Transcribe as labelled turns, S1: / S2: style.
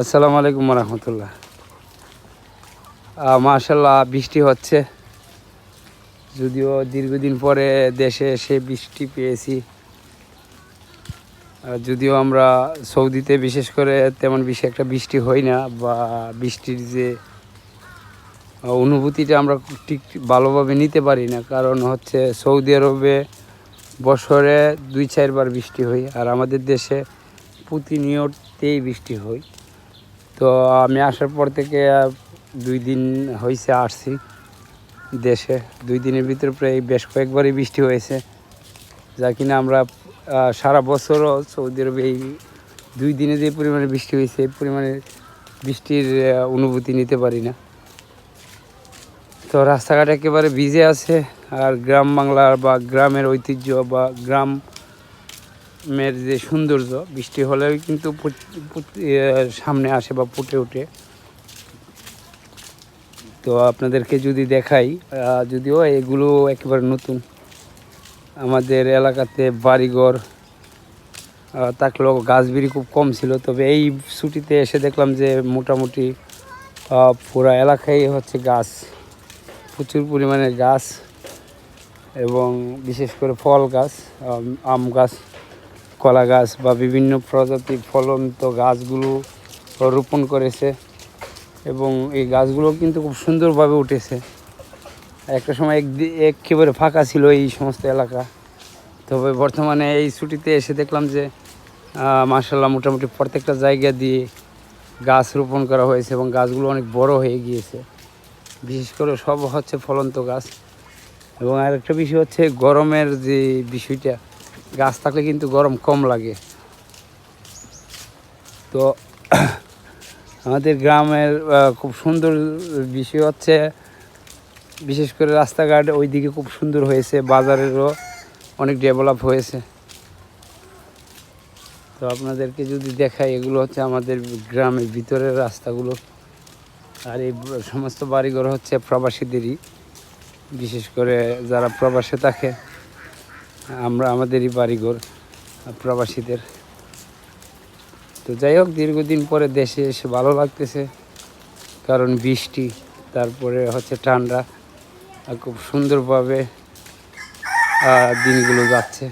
S1: আসসালামু আলাইকুম রহমতুল্লাহ মাশাল্লাহ বৃষ্টি হচ্ছে। যদিও দীর্ঘদিন পরে দেশে এসে বৃষ্টি পেয়েছি। যদিও আমরা সৌদিতে বিশেষ করে তেমন বেশি একটা বৃষ্টি হয় না, বা বৃষ্টির যে অনুভূতিটা আমরা ঠিক ভালোভাবে নিতে পারি না, কারণ হচ্ছে সৌদি আরবে বছরে দুই চারবার বৃষ্টি হয় আর আমাদের দেশে প্রতিনিয়তেই বৃষ্টি হয় তো আমি আসার পর থেকে দুই দিন হয়েছে আসছি দেশে। দুই দিনের ভিতরে প্রায় বেশ কয়েকবারই বৃষ্টি হয়েছে। যা কিনা আমরা সারা বছরও সৌদি আরবে এই দুই দিনে যে পরিমাণে বৃষ্টি হয়েছে, এই পরিমাণে বৃষ্টির অনুভূতি নিতে পারি না। তো রাস্তাঘাট একেবারে ভিজে আছে, আর গ্রাম বাংলার বা গ্রামের ঐতিহ্য বা গ্রামের যে সৌন্দর্য বৃষ্টি হলেও কিন্তু সামনে আসে বা ফুটে ওঠে। তো আপনাদেরকে যদি দেখাই যদিও এগুলো একেবারে নতুন আমাদের এলাকাতে বাড়িঘর আহ, থাকলেও গাছ বিড়ি খুব কম ছিল তবে এই ছুটিতে এসে দেখলাম যে মোটামুটি পুরা এলাকায় হচ্ছে গাছ প্রচুর পরিমাণে গাছ এবং বিশেষ করে ফল গাছ আম গাছ। কলা গাছ বা বিভিন্ন প্রজাতির ফলন্ত গাছগুলো রোপণ করেছে এবং এই গাছগুলো কিন্তু খুব সুন্দরভাবে উঠেছে। একটা সময় এক একেবারে ফাঁকা ছিল এই সমস্ত এলাকা। তবে বর্তমানে এই ছুটিতে এসে দেখলাম যে মার্শাল্লাহ মোটামুটি প্রত্যেকটা জায়গা দিয়ে গাছ রোপণ করা হয়েছে এবং গাছগুলো অনেক বড় হয়ে গিয়েছে। বিশেষ করে সব হচ্ছে ফলন্ত গাছ। এবং আরেকটা বিষয় হচ্ছে গরমের যে বিষয়টা গাছ থাকলে কিন্তু গরম কম লাগে। তো আমাদের গ্রামের খুব সুন্দর বিষয় হচ্ছে, বিশেষ করে রাস্তাঘাট ওইদিকে খুব সুন্দর হয়েছে, বাজারেরও অনেক ডেভেলপ হয়েছে। তো আপনাদেরকে যদি দেখাই, এগুলো হচ্ছে আমাদের গ্রামের ভিতরের রাস্তাগুলো। আর এই সমস্ত বাড়িঘর হচ্ছে প্রবাসীদেরই, বিশেষ করে যারা প্রবাসে থাকে। আমরা আমাদেরই বাড়িঘর, প্রবাসীদের। তো যাই হোক, দীর্ঘদিন পরে দেশে এসে ভালো লাগতেছে, কারণ বৃষ্টি, তারপরে হচ্ছে ঠান্ডা খুব সুন্দরভাবে দিনগুলো যাচ্ছে।